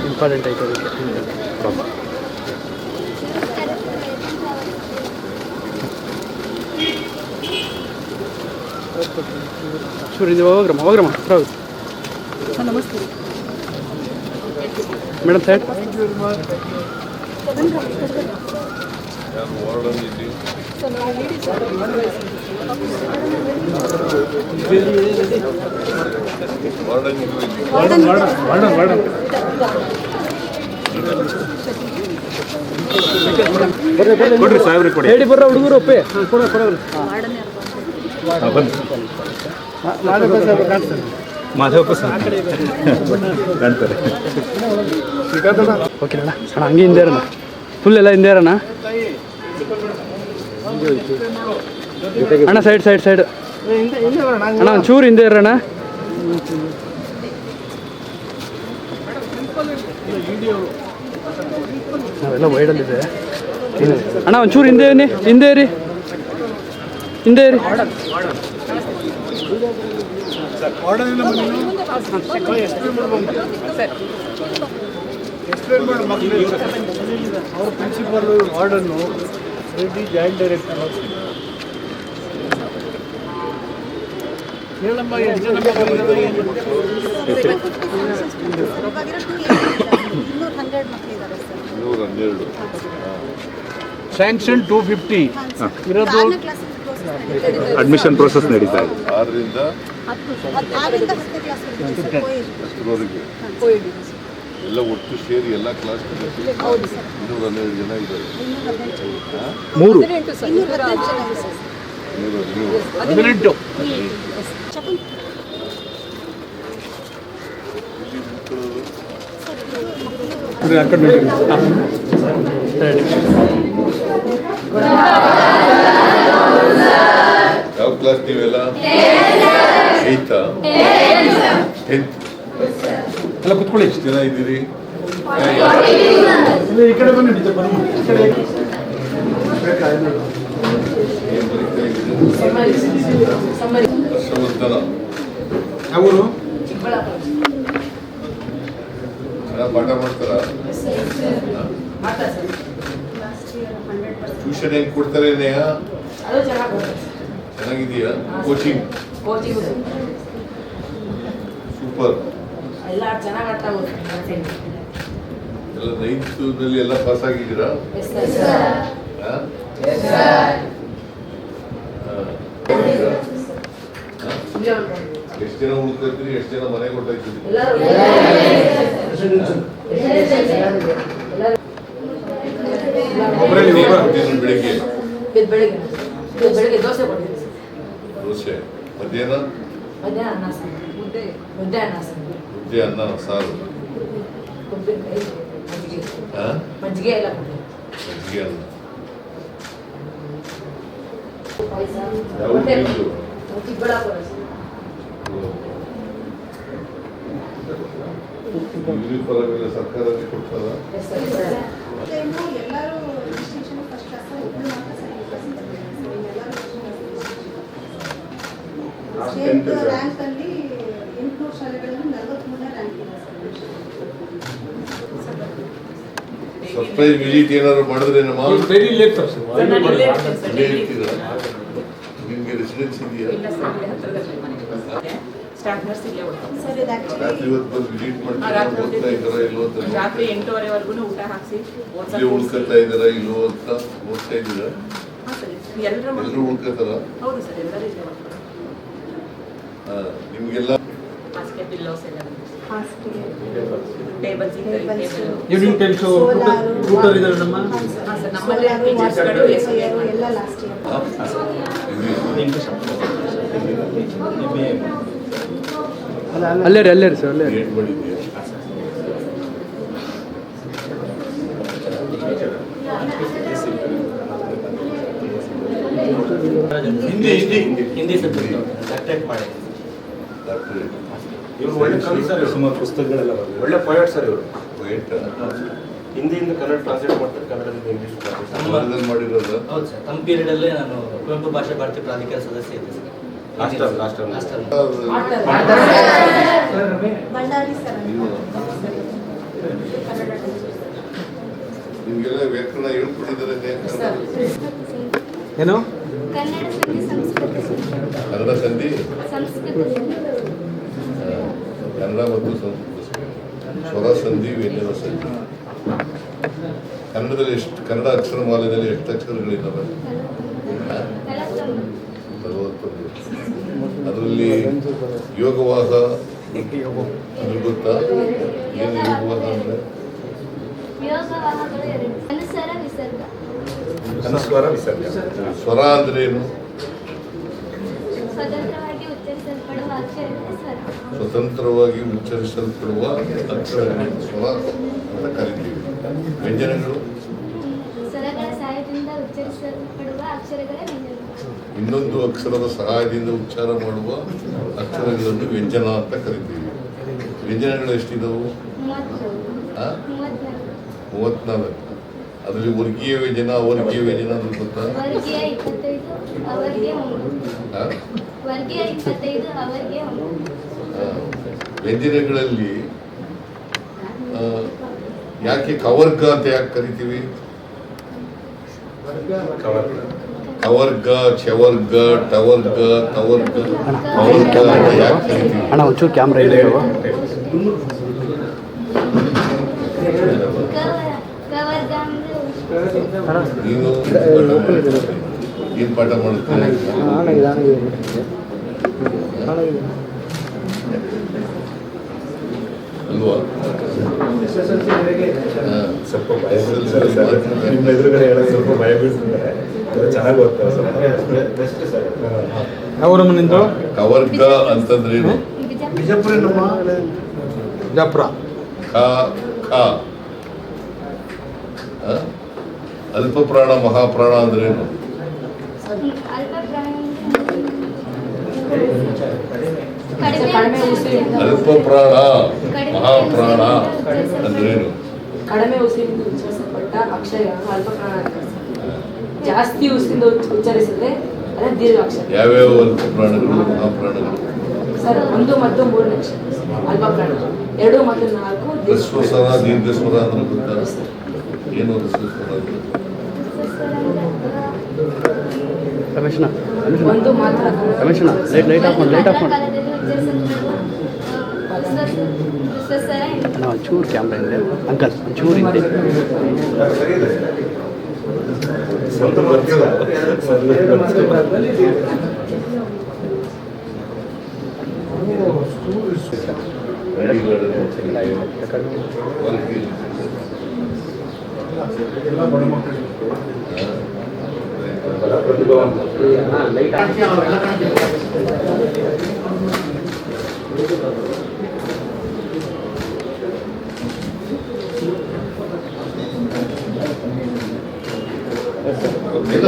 Important ಆಯ್ತು ಅದಕ್ಕೆ ಸೂರ್ಯ ಹೋಗ್ರಮ್ಮ ಹೋಗ್ರಮ್ಮ ಹತ್ರ ಹೋಗಿ ನಮಸ್ತೆ ಮೇಡಮ್ ಸೈಡ್ ಕೊಡ್ರಿ ಸಾಹೇಬ್ರಿಗೆ ಕೊಡಿ. ಹೇಳಿ ಬರ್ರ ಹುಡುಗರು ಒಪ್ಪೆ. ಕೊಡ ಕೊಡೋರು ಮಾಧವಪ್ಪ ಸರ್. ಓಕೆ ಅಣ್ಣ ಅಣ್ಣ ಹಂಗೆ ಹಿಂದೆ ಇರೋಣ. ಫುಲ್ ಎಲ್ಲ ಹಿಂದೆ ಇರೋಣ? ಅಣ್ಣ ಸೈಡ್ ಸೈಡ್ ಸೈಡ್ ಅಣ್ಣ ಒಂಚೂರು ಹಿಂದೆ ಇರೋಣ ನಾವೆಲ್ಲ ವೈಡಲ್ಲಿದೆ ಅಣ್ಣ ಒಂಚೂರು ಹಿಂದೆ ಬನ್ನಿ ಹಿಂದೆ ಇರಿ ಹಿಂದೆ ಇರಿ ಅವ್ರ ಪ್ರಿನ್ಸಿಪಲ್ ವಾರ್ಡನ್ನು ರೆಡ್ಡಿ ಜಾಯಿಂಟ್ ಡೈರೆಕ್ಟರ್ ಹೇಳಮ್ಮ ಎಷ್ಟು ಜನ ಹನ್ನೆರಡು ಸ್ಯಾಂಕ್ಷನ್ ಟೂ ಫಿಫ್ಟಿ ಇರೋದು. ಅಡ್ಮಿಷನ್ ಪ್ರೋಸೆಸ್ ನಡೀತಾ ಇದೆ. ಆರರಿಂದ ಎಲ್ಲ ಒಟ್ಟು ಸೇರಿ ಎಲ್ಲ ಕ್ಲಾಸ್ ಹೌದು ಸರ್. ಇನ್ನೂರ ಹನ್ನೆರಡು ಜನ ಇದ್ದಾರೆ. ಇನ್ನೂರ ಹದಿನೆಂಟು ಜನ ಮೂರು ಹದಿನೆಂಟು. ಯಾವ ಕ್ಲಾಸ್ ನೀವೆಲ್ಲ? ಏಯ್ತಾ? ಟೆಂತ್ ಎಲ್ಲ ಕುತ್ಕೊಳ್ಳಿ. ಎಷ್ಟು ಜನ ಇದ್ದೀರಿ? ಈ ಕಡೆ ಬನ್ನಿ ಟೀಚರ್ ಬನ್ನಿ. ಈ ಕಡೆ. ಹರ್ಷವರ್ಧನ ಅವರು ಚೆನ್ನಾಗಿ ಪಾಠ ಮಾಡ್ತಾರ? ಟ್ಯೂಷನ್ ಹೆಂಗ್ ಕೊಡ್ತಾರೆ ಚೆನ್ನಾಗಿದೆಯಾ? ಕೋಚಿಂಗ್ ಸೂಪರ್ ಎಲ್ಲ ಚೆನ್ನಾಗಿ ಅರ್ಥ ಆಗುತ್ತೆ ಎಲ್ಲ ನೈನ್ತ್ನಲ್ಲಿ ಎಲ್ಲ ಪಾಸ್ ಆಗಿದ್ದೀರಾ ಹಾ? ಹಾ. ಎಷ್ಟು ಜನ ಉಳ್ಕೊತೀರಿ ಎಷ್ಟು ಜನ ಮನೆ ಕೊಟ್ಟಾಯ್ತೀರಿ ಬೆಳಿಗ್ಗೆ ಬೆಳಿಗ್ಗೆ? ದೋಸೆ. ದೋಸೆ ಮಧ್ಯಾಹ್ನ? ಮುದ್ದೆ, ಅನ್ನ, ಸಾರು. ಮಜ್ಜಿಗೆ ಎಲ್ಲ ಮಜ್ಜಿಗೆ ಅಲ್ಲ ಯಾವ ಯೂನಿಫಾರ್ಮ್ ಎಲ್ಲ ಸರ್ಕಾರನೇ ಕೊಡ್ತದ yes sir, yes sir. Time ಎಲ್ಲರೂ ಡಿಸ್ಟಿಂಕ್ಷನ್ ಫಸ್ಟ್ ಕ್ಲಾಸ್ ಒಬ್ಬರು ಮಾತ್ರ ಸೆಕೆಂಡ್ ಕ್ಲಾಸ್ ಸ್ಟೇಟ್ ರ್ಯಾಂಕ್ ಅಲ್ಲಿ ಎಂಟುನೂರು ಶಾಲೆಗಳಲ್ಲಿ ನಲವತ್ಮೂರನೇ ರ್ಯಾಂಕ್ ಇದೆ ಸರ್ ಸರ್ಪ್ರೈಸ್ ವಿಸಿಟ್ ಏನಾದ್ರು ಮಾಡಿದ್ರೆ ನಮ್ಮ ಲೇಟ್ ಸರ್, ವಿಸಿಟ್ ಆ, ಮಾಡ್ತೀರಾ? ರಾತ್ರಿ ಓದ್ತಾ ಇದ್ದಾರಾ ಇಲ್ವೋ ಅಂತ ರಾತ್ರಿ ಎಂಟೂವರೆವರೆಗೂ ಊಟ ಹಾಕ್ಸಿ ಇಲ್ಲೇ. ಉಳ್ಕೊತಾ ಇದ್ದಾರಾ ಇಲ್ವೋ ಅಂತ ಓದ್ತಾ ಇದ್ದೀರಾ. ಎಲ್ಲರೂ ಉಳ್ಕೊತಾರ? ಹೌದು ಸರ್ ಎಲ್ಲರೂ ಇಲ್ಲೇ. ನಿಮ್ಗೆಲ್ಲ? ಹಾಸಿಗೆ ಪಿಲ್ಲೋಸ್ ಎಲ್ಲ ಹಾಸ್ಟೆಲ್ ಟೇಬಲ್ಸ್. ಟೇಬಲ್ ಟೈಮ್ಸ್ ಊಟ ಇದ್ದಾರೆ ನಮ್ಮ? ಹಾ, ಸರ್, ನಮ್ಮಲ್ಲಿ ಎಲ್ಲ ಲಾಸ್ಟ್ ಇಯರ್ ಅಲ್ಲೇ ರೀ ಅಲ್ಲೇ ರೀ ಸರ್ ಅಲ್ಲೇ ರೀ ಹಿಂದಿ. ಹಿಂದಿ ಹಿಂದಿ ಸಬ್ಜೆಕ್ಟ್ ಡಾಕ್ಟರೇಟ್ ಮಾಡಿ ಇವರು ಒಳ್ಳೆ ಕವಿ ಸರ್ ಸುಮಾರು ಪುಸ್ತಕಗಳೆಲ್ಲ ಒಳ್ಳೆ ಪೊಯೆಟ್ ಸರ್ ಇವರು. ಪೊಯೆಟ್ ಹಿಂದಿಯಿಂದ ಕನ್ನಡ ಟ್ರಾನ್ಸ್ಲೇಟ್ ಮಾಡ್ತಾರೆ ಕನ್ನಡದಿಂದ ಇಂಗ್ಲಿಷ್ ಮಾಡಿರೋದ. ಹೌದು ಸರ್. ತಮ್ಮ ಪೀರಿಯಡಲ್ಲೇ ನಾನು ಕುವೆಂಪು ಭಾಷಾ ಭಾರತೀಯ ಪ್ರಾಧಿಕಾರ ಸದಸ್ಯ ಇದ್ದೆ ಸರ್. ಹೇಳ್ಕೊಟ್ಟಿದ್ದಾರೆ ಏನು? ಕನ್ನಡ ಸಂಧಿ ಕನ್ನಡ ಮತ್ತು ಸ್ವರ ಸಂಧಿ ವ್ಯಂಜನ ಸಂಧಿ. ಕನ್ನಡದಲ್ಲಿ ಎಷ್ಟು ಕನ್ನಡ ಅಕ್ಷರಮಾಲೆಯಲ್ಲಿ ಎಷ್ಟು ಅಕ್ಷರಗಳಿದ್ದಾವೆ ಅದರಲ್ಲಿ ಯೋಗವಾದ ಅದ್ರ ಗೊತ್ತಾ ಏನು ಯೋಗವಾದ ಅಂದರೆ ಯೋಗವಾಹಗಳು ಅನುಸರ ವಿಸರ್ಗ ಅನುಸ್ವರ ವಿಸರ್ಗ ಸ್ವರ. ಅಂದ್ರೆ ಏನು ಸ್ವತಂತ್ರವಾಗಿ ಉಚ್ಚರಿಸಲ್ಪಡುವ ಅಕ್ಷರ ಸ್ವರ ಅಂತ ಕರಿತೀವಿ. ವ್ಯಂಜನಗಳು? ಸ್ವರಗಳ ಸಹಾಯದಿಂದ ಉಚ್ಚರಿಸಲ್ಪಡುವ ಅಕ್ಷರಗಳ ವ್ಯಂಜನ ಇನ್ನೊಂದು ಅಕ್ಷರದ ಸಹಾಯದಿಂದ ಉಚ್ಚಾರ ಮಾಡುವ ಅಕ್ಷರಗಳನ್ನು ವ್ಯಂಜನ ಅಂತ ಕರಿತೀವಿ. ವ್ಯಂಜನಗಳು ಎಷ್ಟಿದವು? ಮೂವತ್ನಾಲ್ಕು. ಅದರಲ್ಲಿ ವರ್ಗೀಯ ವ್ಯಂಜನ ಅವರ್ಗೀಯ ವ್ಯಂಜನ ಅಂದ್ರೆ ಗೊತ್ತಾ? ವ್ಯಂಜನಗಳಲ್ಲಿ ಯಾಕೆ ಕವರ್ಗ ಅಂತ ಯಾಕೆ ಕರಿತೀವಿ? ಕವರ್ಗ. ಚವರ್ಗ ಟವರ್ಗ ತವರ್ಗ ಅವರ್ಗ ಯಾಕೆ? ಅಣ್ಣ ಒಂಚೂರು ಕ್ಯಾಮ್ರಾ ಇದೆ ನೀನು ಏನು ಪಾಠ ಮಾಡುತ್ತೀನಿ ಅಲ್ವಾ ಹಾ. ಸ್ವಲ್ಪ ಭಯ ಬೀಳ್ತಾರೆ ಸರ್ ನಿಮ್ಮ ಎದುರುಗಡೆ ಹೇಳೋದು ಸ್ವಲ್ಪ ಭಯ ಬೀಳ್ತಿದ್ದಾರೆ ಅದು ಚೆನ್ನಾಗಿ ಓದ್ತಾರೆ ಸರ್ ನಿಂದು? ಕವರ್ಗ ಅಂತಂದ್ರೇನು ಬಿಜಾಪುರ ಬಿಜಾಪುರ ನಮ್ಮ ಬಿಜಾಪುರ. ಖ ಖ. ಆ? ಅಲ್ಪ ಪ್ರಾಣ ಮಹಾಪ್ರಾಣ ಅಂದ್ರೇನು ಅಲ್ಪ ಪ್ರಾಣಿ ಅಲ್ಪ ಪ್ರಾಣ ಮಹಾಪ್ರಾಣ ಅಂದ್ರೇನು? ಕಡಿಮೆ ಉಸಿರಿಂದ ಉಚ್ಚರಿಸಲ್ಪಟ್ಟ ಅಕ್ಷರ ಅಲ್ಪ ಪ್ರಾಣ ಜಾಸ್ತಿ ಉಸಿರಿಂದ ಉಚ್ಚ- ಉಚ್ಚರಿಸಿದ್ರೆ ಅದೇ ದೀರ್ಘಾಕ್ಷರ. ಯಾವ್ಯಾವ ಅಲ್ಪ ಪ್ರಾಣಗಳು ಮಹಾಪ್ರಾಣಗಳು? ಸರ್ ಒಂದು ಮತ್ತು ಮೂರನೇ ಅಕ್ಷರ ಅಲ್ಪಪ್ರಾಣ. ಎರಡು ಮತ್ತು ನಾಲ್ಕು ದೀರ್ಘ- ಸ್ವರ ದೀರ್ಘ ಸ್ವರ ಅಂದ್ರೆ ಗೊತ್ತಾ? ಏನು ದೀರ್ಘ ಸ್ವರ ಅಂದ್ರೆ ರಮೇಶಣ್ಣ ರಮೇಶಣ್ಣ. ಒಂದು ಮಾತ್ರ ರಮೇಶಣ್ಣ ಲೈಟ್ ಲೈಟ್ ಆಫ್ ಮಾಡಿ ಲೈಟ್ ಆಫ್ ಮಾಡಿ. ಕಾಲದಲ್ಲಿ ಉಚ್ಚರಿಸಲ್ಪಡುವ ಆ, ವಿಶ್ವ- ವಿಶ್ವಸ್ವರ ಎಂದು. ಅಣ್ಣ ಒಂಚೂರು ಕ್ಯಾಮ್ರಾ ಇದೆ ಅಂಕಲ್ ಒಂಚೂರು ಹಿಂದೆ ಸ್ವಲ್ಪ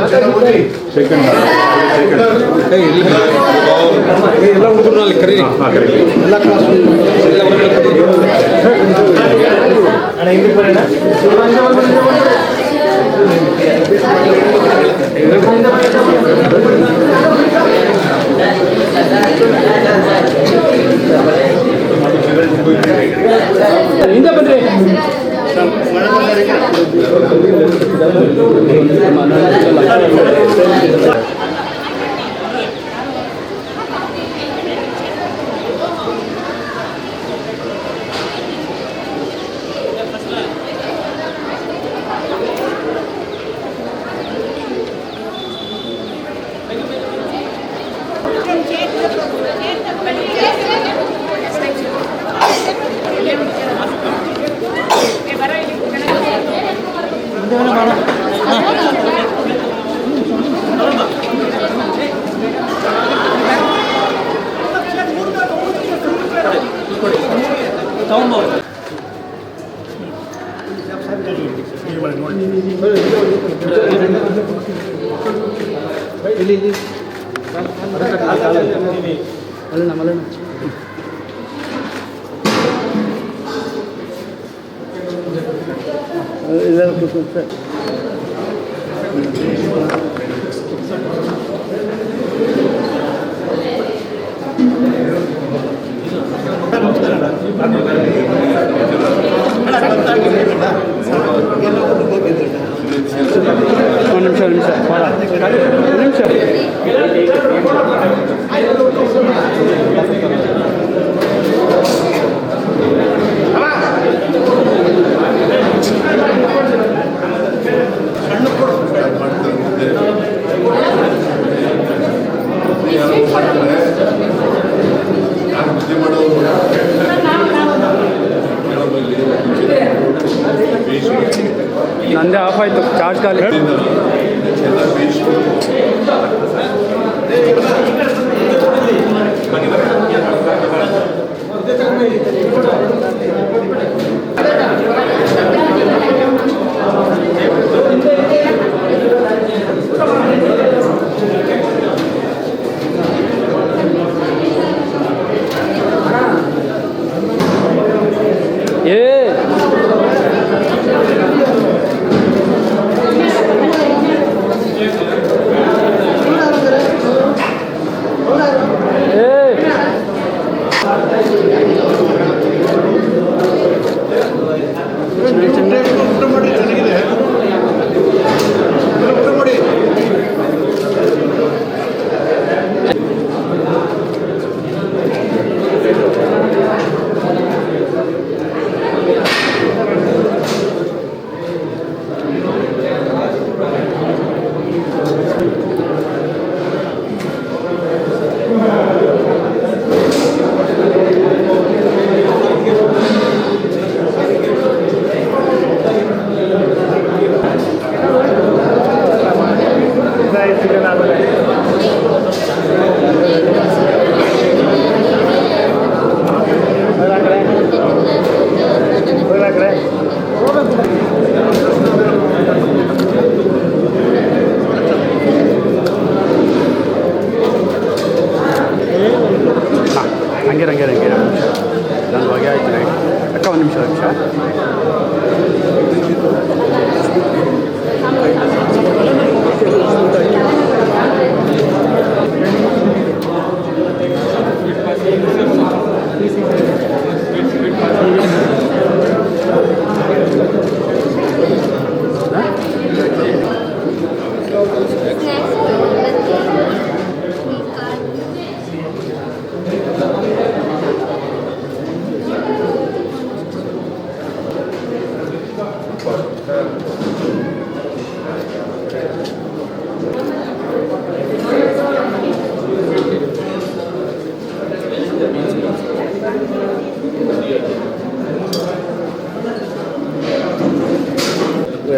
ಗೊತ್ತಿಲ್ಲ ರೆಡಿ ಎಲ್ಲ ಬಡ ಮಕ್ಕಳಿಗೆ ಎಲ್ಲ ಹುಡುಗರು ಅಲ್ಲಿ ಕರೀರಿ ಎಲ್ಲ ಕ್ಲಾಸ್ ಎಲ್ಲ ಹುಡುಗರು ಹಿಂದೆ வணக்கம். ಇಲ್ಲಿ ಇಲ್ಲಿ ಮಲ್ಲಣ್ಣ ಮಲ್ಲಣ್ಣ ಇದೆಲ್ಲ escenario.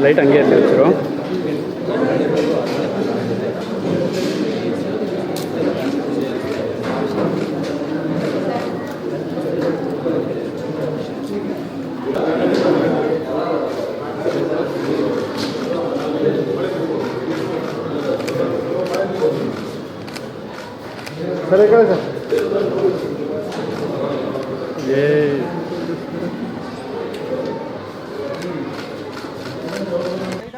லைட் அங்கேயே எடுத்து வச்சிடும் सर एक सर ये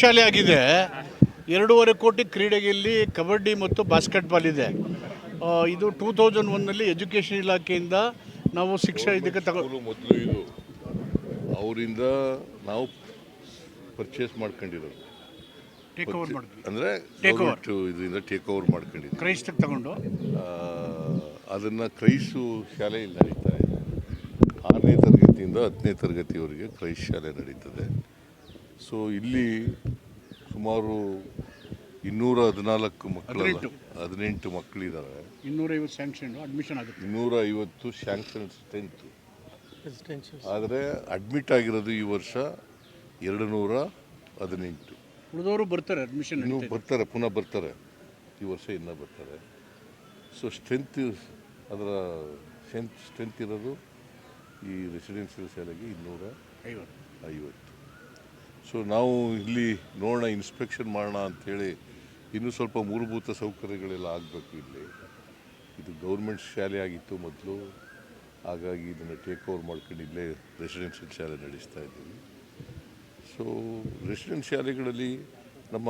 ಶಾಲೆ ಆಗಿದೆ. ಎರಡೂವರೆ ಕೋಟಿ ಕ್ರೀಡೆಯಲ್ಲಿ ಕಬಡ್ಡಿ ಮತ್ತು ಬಾಸ್ಕೆಟ್ಬಾಲ್ ಇದೆ. ಇದು ಟೂ ತೌಸಂಡ್ ಒನ್ನಲ್ಲಿ ಎಜುಕೇಷನ್ ಇಲಾಖೆಯಿಂದ ನಾವು ಶಿಕ್ಷಣ ಇದಕ್ಕೆ ತಗೊಂಡು ಮೊದಲು ಇದು. ಅವರಿಂದ ನಾವು ಪರ್ಚೇಸ್ ಮಾಡ್ಕೊಂಡಿರೋದು. ಟೇಕ್ ಓವರ್ ಮಾಡಿದ್ವಿ. ಅಂದರೆ Take over. ಇದರಿಂದ ಟೇಕ್ ಓವರ್ ಮಾಡ್ಕೊಂಡಿದ್ದೀವಿ. ಕ್ರೈಸ್ತಕ್ಕೆ ತಗೊಂಡು? ಅದನ್ನು ಕ್ರೈಸು ಶಾಲೆಯಲ್ಲಿ ನಡೀತಾ ಇದೆ. ಆರನೇ ತರಗತಿಯಿಂದ ಹತ್ತನೇ ತರಗತಿವರೆಗೆ ಕ್ರೈಸ್ ಶಾಲೆ ನಡೀತದೆ. ಸೊ ಇಲ್ಲಿ ಸುಮಾರು ಇನ್ನೂರ ಹದಿನಾಲ್ಕು ಮಕ್ಕಳು ಹದಿನೆಂಟು. ಹದಿನೆಂಟು ಮಕ್ಕಳಿದ್ದಾರೆ ಇನ್ನೂರೈವತ್ತು ಸ್ಯಾಂಕ್ಷನ್ ಅಡ್ಮಿಷನ್ ಆಗುತ್ತೆ. ಇನ್ನೂರ ಐವತ್ತು ಸ್ಯಾಂಕ್ಷನ್ ಸ್ಟ್ರೆಂತ್ ಆದರೆ ಅಡ್ಮಿಟ್ ಆಗಿರೋದು ಈ ವರ್ಷ ಎರಡು ನೂರ ಹದಿನೆಂಟು. ಉಳಿದವರು ಬರ್ತಾರೆ ಅಡ್ಮಿಷನ್ ಇನ್ನೂ ಬರ್ತಾರೆ ಪುನಃ ಬರ್ತಾರೆ. ಈ ವರ್ಷ ಇನ್ನೂ ಬರ್ತಾರೆ. ಸೊ ಸ್ಟ್ರೆಂತ್ ಅದರ ಸ್ಟ್ರೆಂತ್ ಸ್ಟ್ರೆಂತ್ ಇರೋದು ಈ ರೆಸಿಡೆನ್ಷಿಯಲ್ ಶಾಲೆಗೆ ಇನ್ನೂರ ಐವತ್ತು. ಐವತ್ತು. ಸೊ ನಾವು ಇಲ್ಲಿ ನೋಡೋಣ ಇನ್ಸ್ಪೆಕ್ಷನ್ ಮಾಡೋಣ ಅಂಥೇಳಿ ಇನ್ನೂ ಸ್ವಲ್ಪ ಮೂಲಭೂತ ಸೌಕರ್ಯಗಳೆಲ್ಲ ಆಗಬೇಕು ಇಲ್ಲಿ. ಇದು ಗೌರ್ಮೆಂಟ್ ಶಾಲೆ ಆಗಿತ್ತು ಮೊದಲು. ಹಾಗಾಗಿ ಇದನ್ನು ಟೇಕ್ ಓವರ್ ಮಾಡ್ಕೊಂಡು ಇಲ್ಲೇ ರೆಸಿಡೆನ್ಷಿಯಲ್ ಶಾಲೆ ನಡೆಸ್ತಾ ಇದ್ದೀವಿ. ಸೊ ರೆಸಿಡೆನ್ಸ್ ಶಾಲೆಗಳಲ್ಲಿ ನಮ್ಮ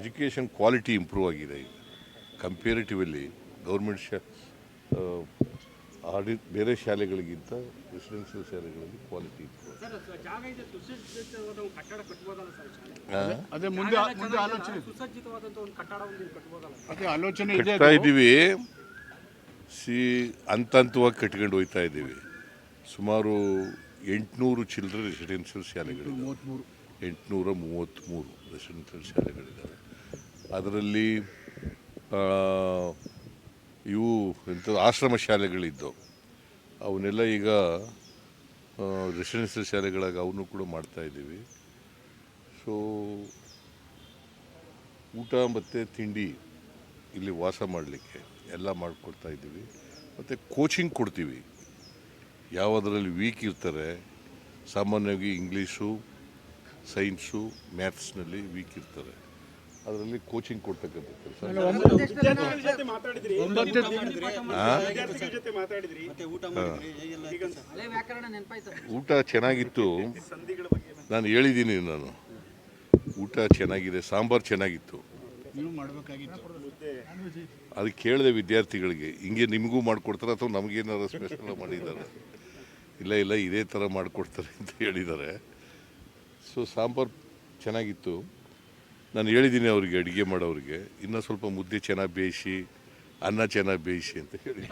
ಎಜುಕೇಷನ್ ಕ್ವಾಲಿಟಿ ಇಂಪ್ರೂವ್ ಆಗಿದೆ. ಈಗ ಕಂಪೇರಿಟಿವಲ್ಲಿ ಗೌರ್ಮೆಂಟ್ ಶಾ ಆಡಿ ಬೇರೆ ಶಾಲೆಗಳಿಗಿಂತ ರೆಸಿಡೆನ್ಷಿಯಲ್ ಶಾಲೆಗಳಲ್ಲಿ ಕ್ವಾಲಿಟಿ ಇತ್ತು. ಅದೇ ಮುಂದೆ ಮುಂದೆ ಆಲೋಚನೆ ಅದೇ ಇದೆ ಕಟ್ತಾ ಇದ್ದೀವಿ. ಸಿ ಹಂತ ಹಂತವಾಗಿ ಕಟ್ಕೊಂಡು ಹೋಗ್ತಾ ಇದ್ದೀವಿ. ಸುಮಾರು ಎಂಟುನೂರು ಚಿಲ್ಡ್ರನ್ ರೆಸಿಡೆನ್ಷಿಯಲ್ ಶಾಲೆಗಳು ಎಂಟುನೂರ ಮೂವತ್ತ್ಮೂರು ರೆಸಿಡೆನ್ಷಿಯಲ್ ಶಾಲೆಗಳಿದ್ದಾವೆ ಅದರಲ್ಲಿ ಆ, ಇವು ಇಂಥದ್ದು ಆಶ್ರಮ ಶಾಲೆಗಳಿದ್ದವು. ಅವನ್ನೆಲ್ಲ ಈಗ ರೆಸಿಡೆನ್ಸಿಯಲ್ ಶಾಲೆಗಳಾಗಿ ಅವನು ಕೂಡ ಮಾಡ್ತಾ ಇದ್ದೀವಿ. ಸೊ ಊಟ ಮತ್ತು ತಿಂಡಿ ಇಲ್ಲಿ ವಾಸ ಮಾಡಲಿಕ್ಕೆ ಎಲ್ಲ ಮಾಡಿಕೊಡ್ತಾ ಇದ್ದೀವಿ. ಮತ್ತು ಕೋಚಿಂಗ್ ಕೊಡ್ತೀವಿ. ಯಾವುದರಲ್ಲಿ ವೀಕ್ ಇರ್ತಾರೆ, ಸಾಮಾನ್ಯವಾಗಿ ಇಂಗ್ಲೀಷು ಸೈನ್ಸು ಮ್ಯಾಥ್ಸ್ನಲ್ಲಿ ವೀಕ್ ಇರ್ತಾರೆ. ಅದರಲ್ಲಿ ಕೋಚಿಂಗ್ ಕೊಡ್ತಕ್ಕಂಥ ಕೆಲಸ. ಊಟ ಚೆನ್ನಾಗಿತ್ತು. ನಾನು ಹೇಳಿದ್ದೀನಿ ನಾನು. ಊಟ ಚೆನ್ನಾಗಿದೆ ಸಾಂಬಾರು ಚೆನ್ನಾಗಿತ್ತು. ಅದು ಮಾಡಬೇಕಾಗಿತ್ತು. ಅದಕ್ಕೆ ಕೇಳಿದೆ ವಿದ್ಯಾರ್ಥಿಗಳಿಗೆ. ಹಿಂಗೆ ನಿಮಗೂ ಮಾಡಿಕೊಡ್ತಾರೆ ಅಥವಾ ನಮಗೇನಾದ್ರು ಸ್ಪೆಷಲ್ ಮಾಡಿದ್ದಾರೆ? ಇಲ್ಲ ಇಲ್ಲ ಇದೇ ಥರ ಮಾಡಿಕೊಡ್ತಾರೆ ಅಂತ ಹೇಳಿದ್ದಾರೆ. ಸೊ ಸಾಂಬಾರು ಚೆನ್ನಾಗಿತ್ತು. ನಾನು ಹೇಳಿದ್ದೀನಿ ಅವರಿಗೆ, ಅಡುಗೆ ಮಾಡೋರಿಗೆ ಇನ್ನೂ ಸ್ವಲ್ಪ ಮುದ್ದೆ ಚೆನ್ನಾಗಿ ಬೇಯಿಸಿ, ಅನ್ನ ಚೆನ್ನಾಗಿ ಬೇಯಿಸಿ ಅಂತ ಹೇಳಿ.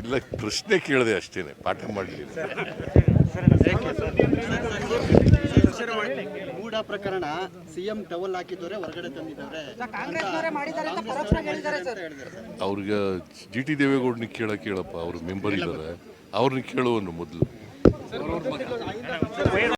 ಇಲ್ಲ, ಪ್ರಶ್ನೆ ಕೇಳಿದೆ ಅಷ್ಟೇನೆ, ಪಾಠ ಮಾಡಲಿಲ್ಲ. ಪ್ರಕರಣ ಸಿಎಂ ಟವಲ್ ಹಾಕಿದ್ದವ್ರೆ ಹೊರಗಡೆ ತಂದಿದ್ದಾರೆ ಅವ್ರಿಗೆ ಜಿ ಟಿ ದೇವೇಗೌಡನಿಗೆ ಕೇಳಕ್ಕೆ ಕೇಳಪ್ಪ ಅವ್ರ ಮೆಂಬರ್ ಇದ್ದಾರೆ. ಅವ್ರನ್ನ ಕೇಳುವನು ಮೊದಲು.